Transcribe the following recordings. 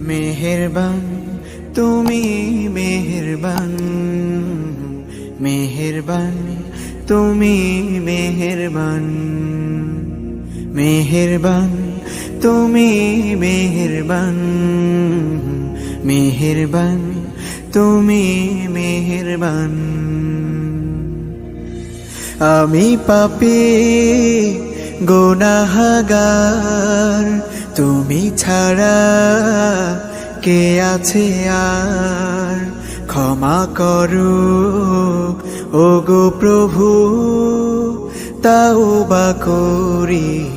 মেহেরবান, তুমি মেহেরবান মেহেরবান, তুমি মেহেরবান মেহেরবান, তুমি মেহেরবান মেহেরবান, তুমি মেহেরবান। আমি পাপি, গোনাহাগার তুমি ছাড়া কে আছে আর? ক্ষমা করো ও গো প্রভু, তাও বা করি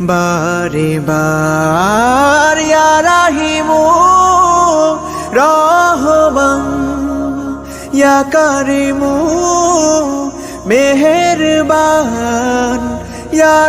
বারে বার। রাহিমু রহমান ইয়া কারিমু মেহেরবান। ইয়া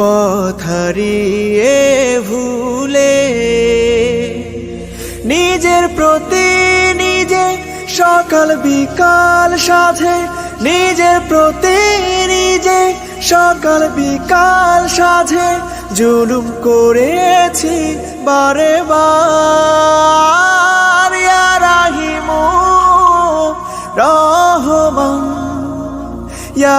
পথারিয়ে ভুলে নিজের প্রতি নিজে সকাল বিকাল সাথে নিজের প্রতি নিজে সকাল বিকাল সাথে জুলুম করেছি বারে বার। ইয়া রহমান, ইয়া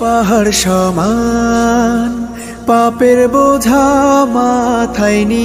পাহাড় সমান পাপের বোঝা মাথায় নিয়ে